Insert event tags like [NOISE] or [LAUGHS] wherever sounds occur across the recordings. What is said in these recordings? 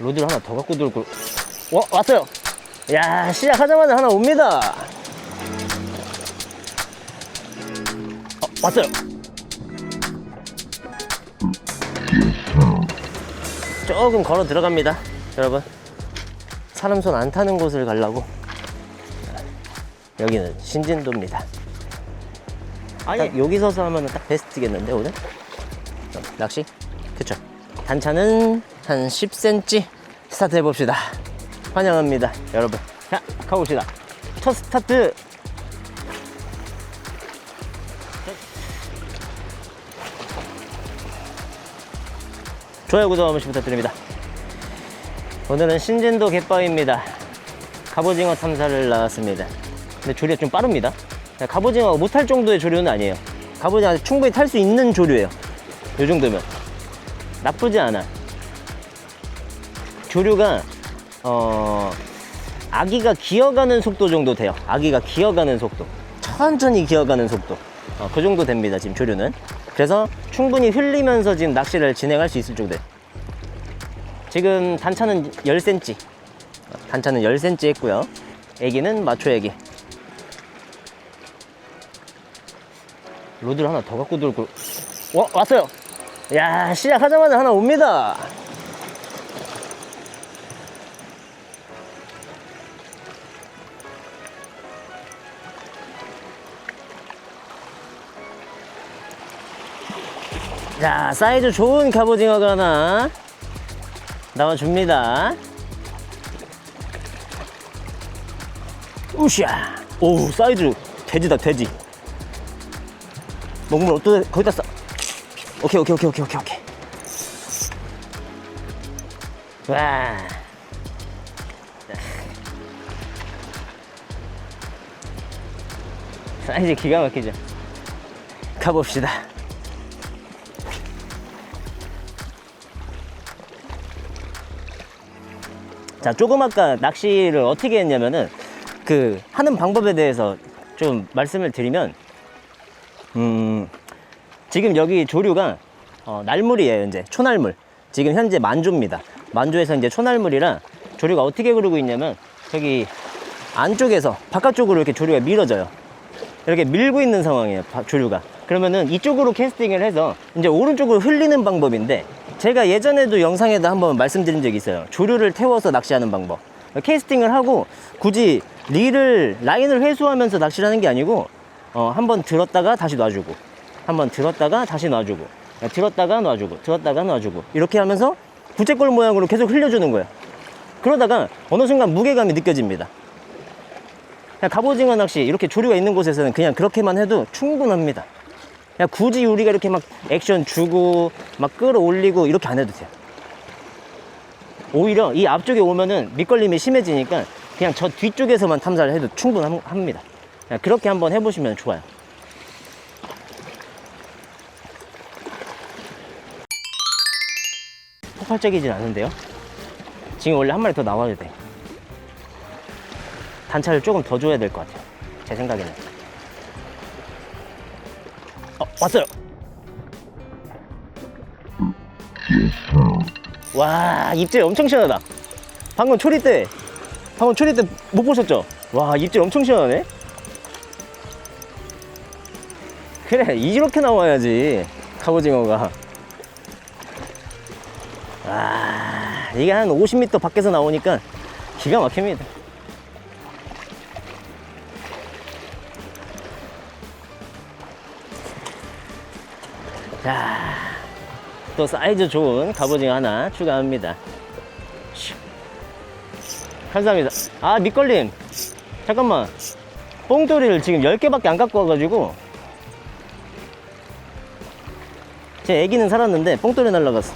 로드를 하나 더 갖고 들고. 와 왔어요. 야 시작하자마자 하나 옵니다. 어, 왔어요. 조금 걸어 들어갑니다 여러분. 사람 손 안 타는 곳을 가려고. 여기는 신진도입니다. 딱 여기 서서 하면 딱 베스트겠는데 오늘? 어, 낚시? 그쵸. 단차는 한 10cm 스타트 해봅시다. 환영합니다 여러분. 자 가봅시다. 첫 스타트. 좋아요 구독 한 번씩 부탁드립니다. 오늘은 신진도 갯바위입니다. 갑오징어 탐사를 나왔습니다. 근데 조류가 좀 빠릅니다. 갑오징어가 못할 정도의 조류는 아니에요. 갑오징어 충분히 탈 수 있는 조류예요. 이 정도면. 나쁘지 않아 조류가 어 아기가 기어가는 속도 정도 돼요. 아기가 기어가는 속도. 천천히 기어가는 속도. 어, 그 정도 됩니다 지금 조류는. 그래서 충분히 흘리면서 지금 낚시를 진행할 수 있을 정도예요. 지금 단차는 10cm 어, 단차는 10cm 했고요. 애기는 마초 애기. 로드를 하나 더 갖고 들고. 와 왔어요. 야 시작하자마자 하나 옵니다 자 사이즈 좋은 갑오징어가 하나 나와줍니다. 우샤 오 사이즈 돼지다 돼지. 먹물 어떠 거기다 싸 오케이 오케이 오케이 오케이 오케이 오케이. 와. 사이즈 기가 막히죠. 가봅시다 자 조금 아까 낚시를 어떻게 했냐면은 그 하는 방법에 대해서 좀 말씀을 드리면 음 지금 여기 조류가 어, 날물이에요 이제. 초날물. 지금 현재 만조입니다. 만조에서 이제 초날물이라 조류가 어떻게 그러고 있냐면 저기 안쪽에서 바깥쪽으로 이렇게 조류가 밀어져요. 이렇게 밀고 있는 상황이에요 바- 조류가. 그러면은 이쪽으로 캐스팅을 해서 이제 오른쪽으로 흘리는 방법인데 제가 예전에도 영상에도 한번 말씀드린 적이 있어요. 조류를 태워서 낚시하는 방법. 캐스팅을 하고 굳이 릴을 라인을 회수하면서 낚시를 하는 게 아니고 어, 한번 들었다가 다시 놔주고 한번 들었다가 다시 놔주고 들었다가 놔주고 들었다가 놔주고 이렇게 하면서 부채꼴 모양으로 계속 흘려주는 거예요. 그러다가 어느 순간 무게감이 느껴집니다. 그냥 갑오징어 낚시 이렇게 조류가 있는 곳에서는 그냥 그렇게만 해도 충분합니다. 그냥 굳이 우리가 이렇게 막 액션 주고 막 끌어올리고 이렇게 안 해도 돼요. 오히려 이 앞쪽에 오면은 밑걸림이 심해지니까 그냥 저 뒤쪽에서만 탐사를 해도 충분합니다. 그냥 그렇게 한번 해보시면 좋아요. 폭발적이진 않은데요. 지금 원래 한 마리 더 나와야 돼. 단차를 조금 더 줘야 될 것 같아요. 제 생각에는. 어, 왔어요. 와, 입질 엄청 시원하다. 방금 초리 때, 방금 초리 때 못 보셨죠? 와, 입질 엄청 시원하네. 그래, 이렇게 나와야지. 갑오징어가. 와, 이게 한 50m 밖에서 나오니까 기가 막힙니다. 자, 또 사이즈 좋은 갑오징어 하나 추가합니다. 슉. 감사합니다. 아, 밑걸림. 잠깐만. 뽕돌이를 지금 10개밖에 안 갖고 와가지고. 제 애기는 살았는데 뽕돌이 날라갔어.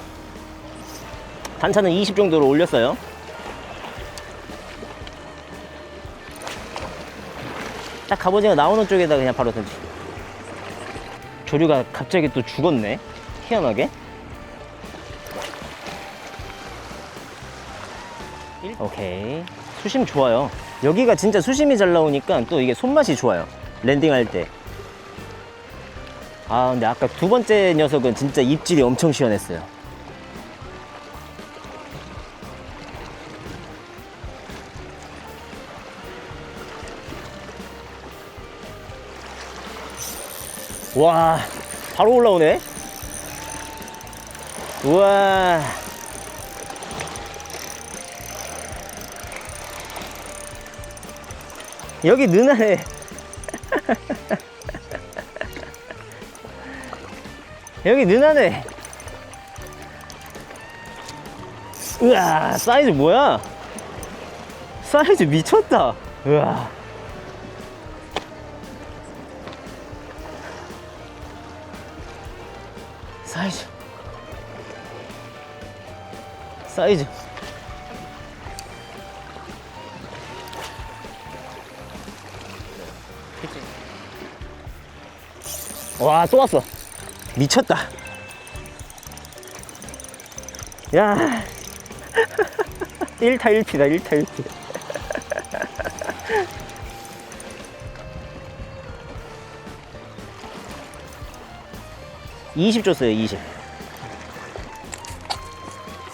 단차는 20 정도로 올렸어요. 딱 갑오징어 나오는 쪽에다 그냥 바로 던지. 조류가 갑자기 또 죽었네. 희한하게. 오케이. 수심 좋아요. 여기가 진짜 수심이 잘 나오니까 또 이게 손맛이 좋아요. 랜딩할 때. 아, 근데 아까 두 번째 녀석은 진짜 입질이 엄청 시원했어요. 와, 바로 올라오네. 우와. 여기 누나네. [LAUGHS] 여기 누나네. 우와, 사이즈 뭐야? 사이즈 미쳤다. 우와. 사이즈. 사이즈. 와, 쏘았어. 미쳤다. 야. 1타 1피다, 1타 1피. (20) 줬어요 (20)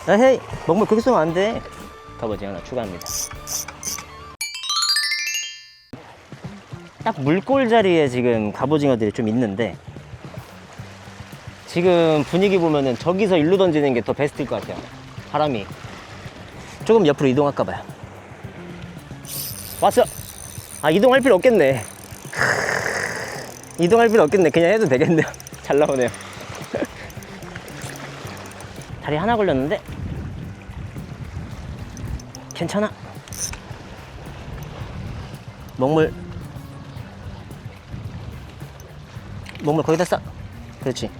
에헤이 먹물 그렇게 쏘면 안돼. 갑오징어 하나 추가합니다. 딱 물골 자리에 지금 갑오징어들이 좀 있는데 지금 분위기 보면은 저기서 일로 던지는 게 더 베스트일 것 같아요. 바람이. 조금 옆으로 이동할까 봐요. 왔어! 아 이동할 필요 없겠네. 이동할 필요 없겠네. 그냥 해도 되겠네요. [LAUGHS] 잘 나오네요 다리 하나 걸렸는데. 괜찮아. 먹물 먹물 거기다 싸. 그렇지.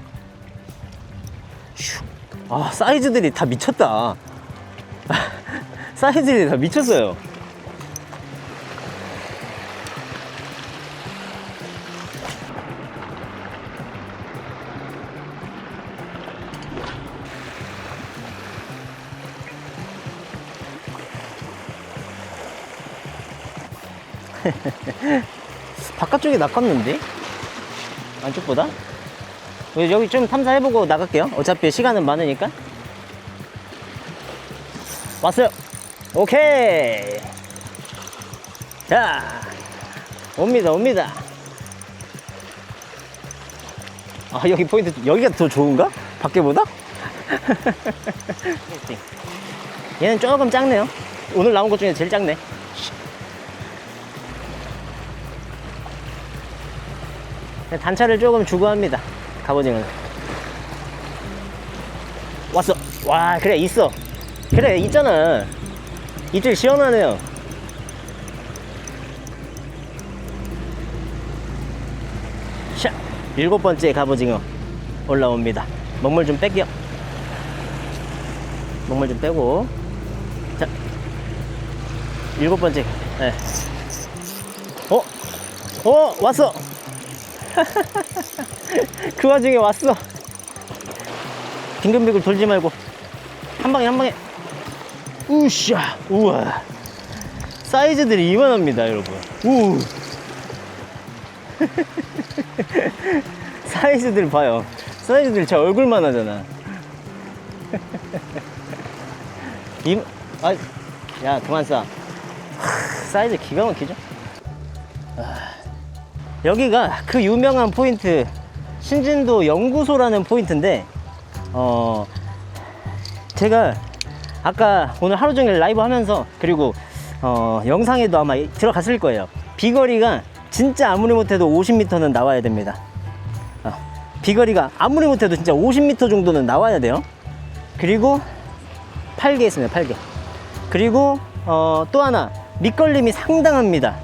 슉. 아 사이즈들이 다 미쳤다. [LAUGHS] 사이즈들이 다 미쳤어요 [LAUGHS] 바깥쪽이 낚았는데? 안쪽보다? 여기 좀 탐사해보고 나갈게요. 어차피 시간은 많으니까. 왔어요. 오케이. 자, 옵니다, 옵니다. 아, 여기 포인트, 여기가 더 좋은가? 밖에보다? [LAUGHS] 얘는 조금 작네요. 오늘 나온 것 중에 제일 작네. 단차를 조금 주고 합니다. 갑오징어는. 왔어. 와, 그래, 있어. 그래, 있잖아. 입질 시원하네요. 샤! 일곱 번째 갑오징어 올라옵니다. 먹물 좀 뺄게요. 먹물 좀 빼고. 자. 일곱 번째. 네. 어? 어? 왔어! [LAUGHS] 그 와중에 왔어. 빙글빙글 돌지 말고 한 방에 한 방에. 우샤, 우와. 사이즈들이 이만합니다, 여러분. 우. [LAUGHS] 사이즈들 봐요. 사이즈들 제 얼굴만 하잖아. [LAUGHS] 이, 아, 야, 그만 쏴. 하, 사이즈 기가 막히죠? 여기가 그 유명한 포인트 신진도 연구소라는 포인트인데 어 제가 아까 오늘 하루 종일 라이브 하면서 그리고 어 영상에도 아마 들어갔을 거예요. 비거리가 진짜 아무리 못해도 50m는 나와야 됩니다. 어, 비거리가 아무리 못해도 진짜 50m 정도는 나와야 돼요. 그리고 8개 있습니다 8개. 그리고 어, 또 하나 밑걸림이 상당합니다.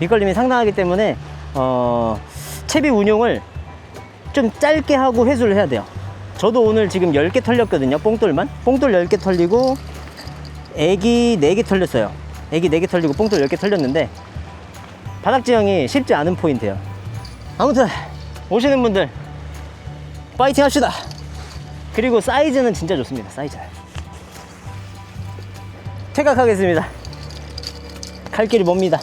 밑걸림이 상당하기 때문에 어, 채비 운용을 좀 짧게 하고 회수를 해야 돼요. 저도 오늘 지금 10개 털렸거든요. 뽕돌만. 뽕돌 10개 털리고 애기 4개 털렸어요. 애기 4개 털리고 뽕돌 10개 털렸는데 바닥 지형이 쉽지 않은 포인트예요. 아무튼 오시는 분들 파이팅 합시다. 그리고 사이즈는 진짜 좋습니다. 사이즈는. 퇴각하겠습니다. 갈 길이 멉니다.